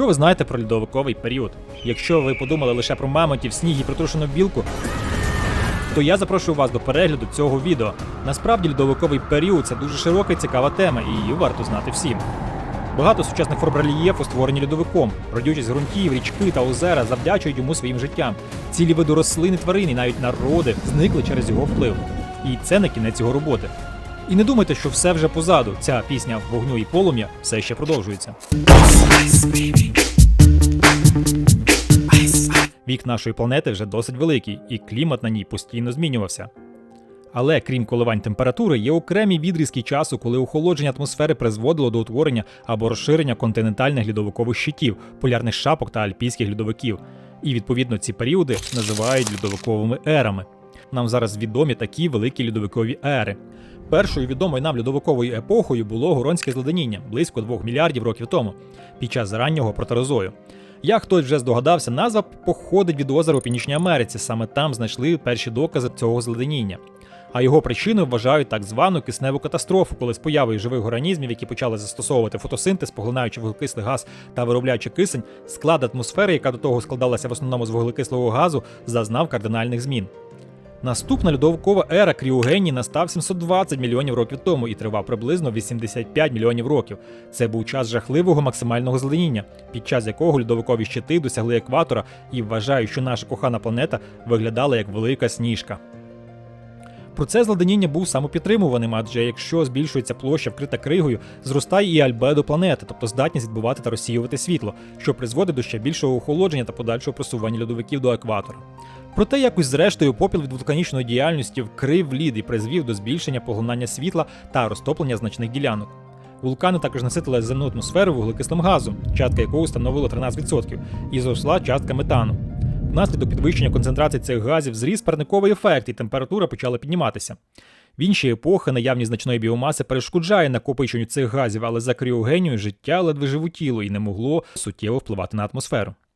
Що ви знаєте про льодовиковий період? Якщо ви подумали лише про мамонтів, сніг і притрушену білку, то я запрошую вас до перегляду цього відео. Насправді льодовиковий період це дуже широка і цікава тема, і її варто знати всім. Багато сучасних форм рельєфу створені льодовиком. Родючість ґрунтів, річки та озера завдячують йому своїм життям. Цілі види рослин і тварин, і навіть народи зникли через його вплив. І це не кінець його роботи. І не думайте, що все вже позаду. Ця пісня вогню і полум'я все ще продовжується. Вік нашої планети вже досить великий, і клімат на ній постійно змінювався. Але крім коливань температури, є окремі відрізки часу, коли охолодження атмосфери призводило до утворення або розширення континентальних льодовикових щитів, полярних шапок та альпійських льодовиків. І відповідно ці періоди називають льодовиковими ерами. Нам зараз відомі такі великі льодовикові ери. Першою відомою нам льодовиковою епохою було горонське зледеніння близько 2 мільярдів років тому, під час раннього протерозою. Як хтось вже здогадався, назва походить від озера у Північній Америці. Саме там знайшли перші докази цього зледеніння. А його причиною вважають так звану кисневу катастрофу, коли з появою живих організмів, які почали застосовувати фотосинтез, поглинаючи вуглекислий газ та виробляючи кисень, склад атмосфери, яка до того складалася в основному з вуглекислого газу, зазнав кардинальних змін. Наступна льодовикова ера кріогені настав 720 мільйонів років тому і тривав приблизно 85 мільйонів років. Це був час жахливого максимального зеленіння, під час якого льодовикові щити досягли екватора і вважають, що наша кохана планета виглядала як велика сніжка. Процес зледеніння був самопідтримуваним, адже якщо збільшується площа вкрита кригою, зростає і альбедо планети, тобто здатність відбувати та розсіювати світло, що призводить до ще більшого охолодження та подальшого просування льодовиків до екватора. Проте якось зрештою попіл від вулканічної діяльності вкрив лід і призвів до збільшення поглинання світла та розтоплення значних ділянок. Вулкани також наситили земну атмосферу вуглекислим газом, частка якого становила 13%, і зросла частка метану. Внаслідок підвищення концентрації цих газів зріс парниковий ефект, і температура почала підніматися. В інші епохи наявність значної біомаси перешкоджає накопиченню цих газів, але за кріогенію життя ледве животіло і не могло суттєво впливати на атмосферу.